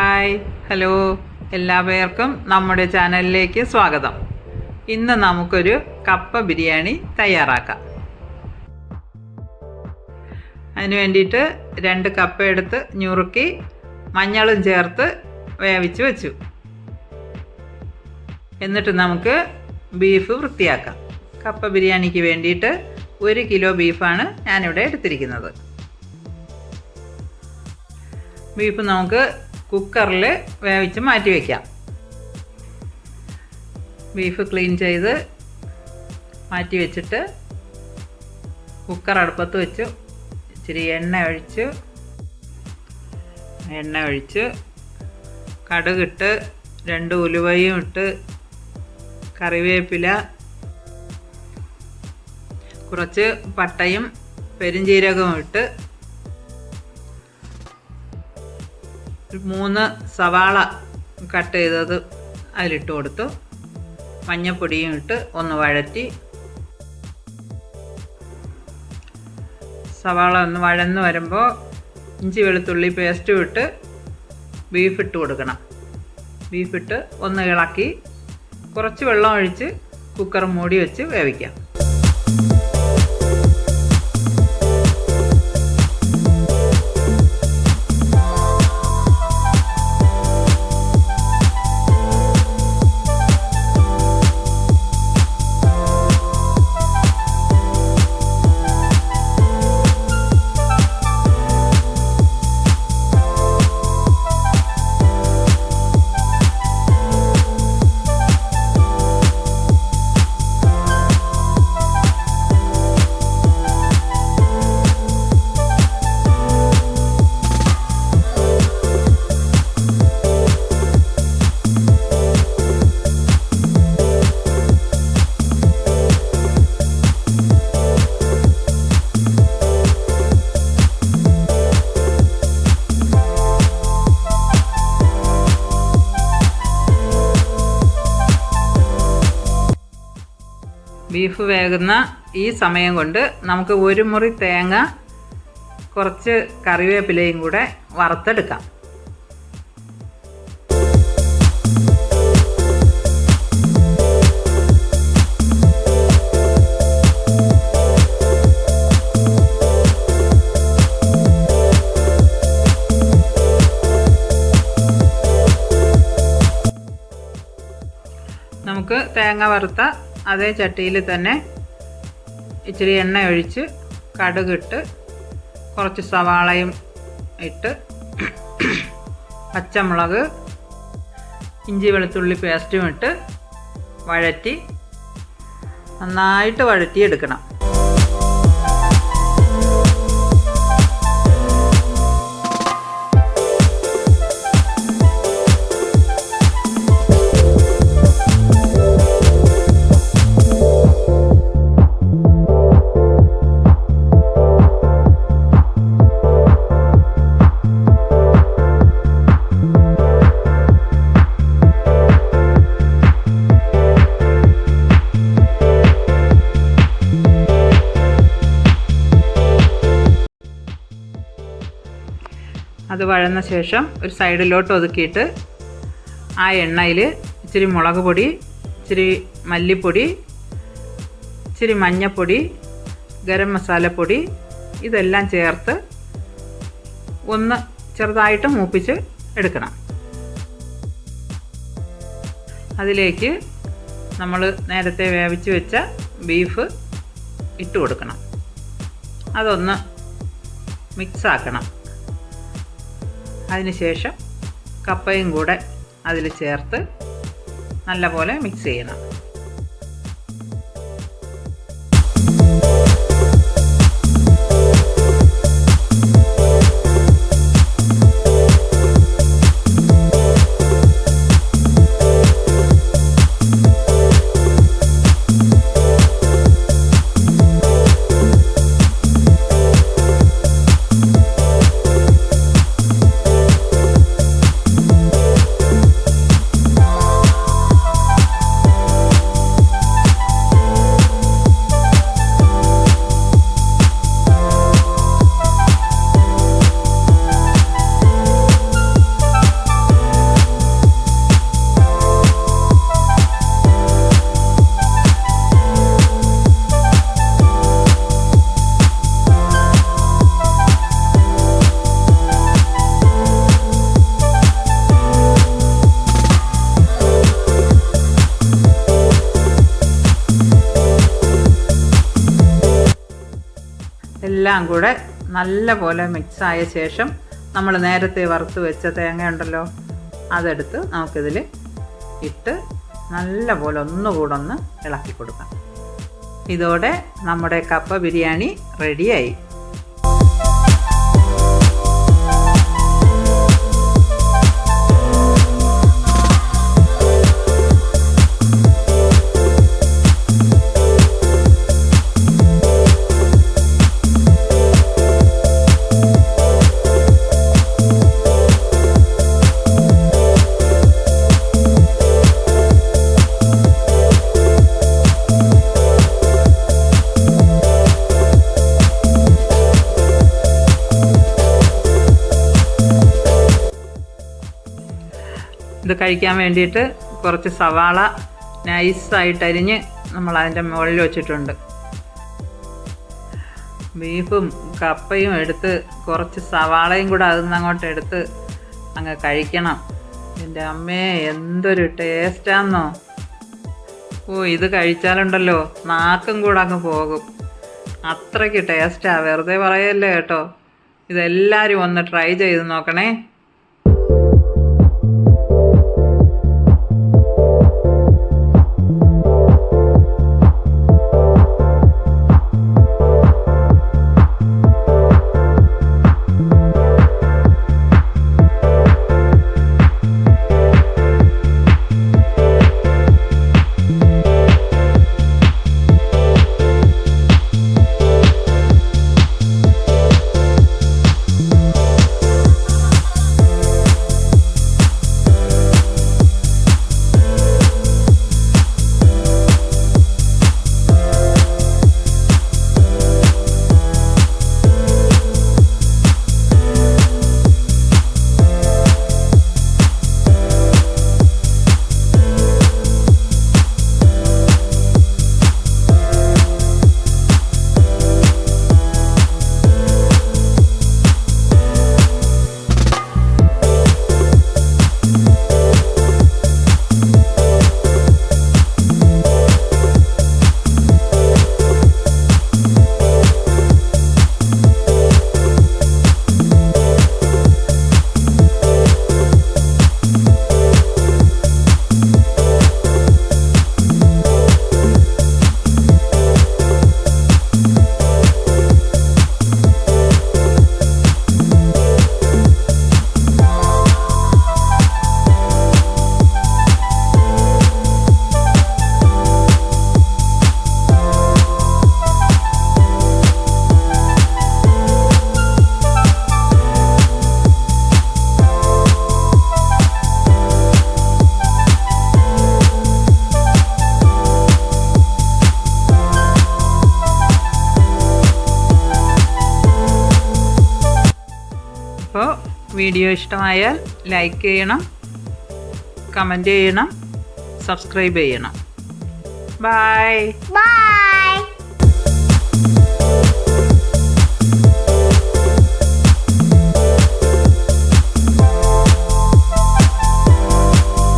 Hi hello എല്ലാവർക്കും നമ്മുടെ ചാനലിലേക്ക് സ്വാഗതം. ഇന്ന് നമുക്കൊരു കപ്പ ബിരിയാണി തയ്യാറാക്കാം. അതിന് വേണ്ടിയിട്ട് രണ്ട് കപ്പ എടുത്ത് ഞുറുക്കി മഞ്ഞളും ചേർത്ത് വേവിച്ച് വെച്ചു. എന്നിട്ട് നമുക്ക് ബീഫ് വൃത്തിയാക്കാം. കപ്പ ബിരിയാണിക്ക് വേണ്ടിയിട്ട് ഒരു കിലോ ബീഫാണ് ഞാനിവിടെ എടുത്തിരിക്കുന്നത്. ബീഫ് നമുക്ക് കുക്കറിൽ വേവിച്ച് മാറ്റി വയ്ക്കാം ബീഫ് ക്ലീൻ ചെയ്ത് മാറ്റി വെച്ചിട്ട് കുക്കർ അടുപ്പത്ത് വെച്ച് ഇച്ചിരി എണ്ണ ഒഴിച്ച് എണ്ണ ഒഴിച്ച് കടുകിട്ട് രണ്ട് ഉലുവയും ഇട്ട് കറിവേപ്പില കുറച്ച് പട്ടയും പെരുംജീരകവും ഇട്ട് മൂന്ന് സവാള കട്ട് ചെയ്തത് അതിലിട്ട് കൊടുത്തു. മഞ്ഞപ്പൊടിയും ഇട്ട് ഒന്ന് വഴറ്റി. സവാള ഒന്ന് വഴന്ന് വരുമ്പോൾ ഇഞ്ചി വെളുത്തുള്ളി പേസ്റ്റും ഇട്ട് ബീഫ് ഇട്ട് കൊടുക്കണം. ബീഫ് ഇട്ട് ഒന്ന് ഇളക്കി. കുറച്ച് വെള്ളം ഒഴിച്ച് കുക്കർ മൂടി വെച്ച് വേവിക്കാം. ബീഫ് വേകുന്ന ഈ സമയം കൊണ്ട് നമുക്ക് ഒരു മുറി തേങ്ങ കുറച്ച് കറിവേപ്പിലയും കൂടെ വറുത്തെടുക്കാം. നമുക്ക് തേങ്ങ വറുത്ത അതേ ചട്ടിയിൽ തന്നെ ഇച്ചിരി എണ്ണ ഒഴിച്ച് കടുകിട്ട് കുറച്ച് സവാളയും ഇട്ട് പച്ചമുളക് ഇഞ്ചി വെളുത്തുള്ളി പേസ്റ്റും ഇട്ട് വഴറ്റി നന്നായിട്ട് വഴറ്റിയെടുക്കണം. അത് വഴന്ന ശേഷം ഒരു സൈഡിലോട്ട് ഒതുക്കിയിട്ട് ആ എണ്ണയിൽ ഇച്ചിരി മുളക് പൊടി ഇച്ചിരി മല്ലിപ്പൊടി ഇച്ചിരി മഞ്ഞൾപ്പൊടി ഗരം മസാലപ്പൊടി ഇതെല്ലാം ചേർത്ത് ഒന്ന് ചെറുതായിട്ട് മൂപ്പിച്ച് എടുക്കണം. അതിലേക്ക് നമ്മൾ നേരത്തെ വേവിച്ച് വെച്ച ബീഫ് ഇട്ട് കൊടുക്കണം. അതൊന്ന് മിക്സ് ആക്കണം അതിനുശേഷം കപ്പയും കൂടെ അതിൽ ചേർത്ത് നല്ലപോലെ മിക്സ് ചെയ്യണം. എല്ലാം കൂടെ നല്ല പോലെ മിക്സായ ശേഷം നമ്മൾ നേരത്തെ വറുത്ത് വെച്ച തേങ്ങ ഉണ്ടല്ലോ അതെടുത്ത് നമുക്കിതിൽ ഇട്ട് നല്ല പോലെ ഒന്നുകൂടെ ഒന്ന് ഇളക്കി കൊടുക്കാം. ഇതോടെ നമ്മുടെ കപ്പ ബിരിയാണി റെഡിയായി ഇത് കഴിക്കാൻ വേണ്ടിയിട്ട് കുറച്ച് സവാള നൈസായിട്ട് അരിഞ്ഞ് നമ്മൾ അതിന്റെ മുകളിൽ വെച്ചിട്ടുണ്ട്. ബീഫും കപ്പയും എടുത്ത് കുറച്ച് സവാളയും കൂടെ അതിൽ അങ്ങോട്ട് എടുത്ത് അങ്ങ് കഴിക്കണം. എന്റെ അമ്മേ എന്തൊരു ടേസ്റ്റാന്നോ. ഓ ഇത് കഴിച്ചാലുണ്ടല്ലോ നാക്കും കൂടെ അങ്ങ് പോകും. അത്രയ്ക്ക് ടേസ്റ്റാണ് വെറുതെ പറയല്ലേ കേട്ടോ. ഇതെല്ലാവരും ഒന്ന് ട്രൈ ചെയ്ത് നോക്കണേ. വീഡിയോ ഇഷ്ടമായാൽ ലൈക്ക് ചെയ്യണം കമന്റ് ചെയ്യണം സബ്സ്ക്രൈബ് ചെയ്യണം ബൈ Bye.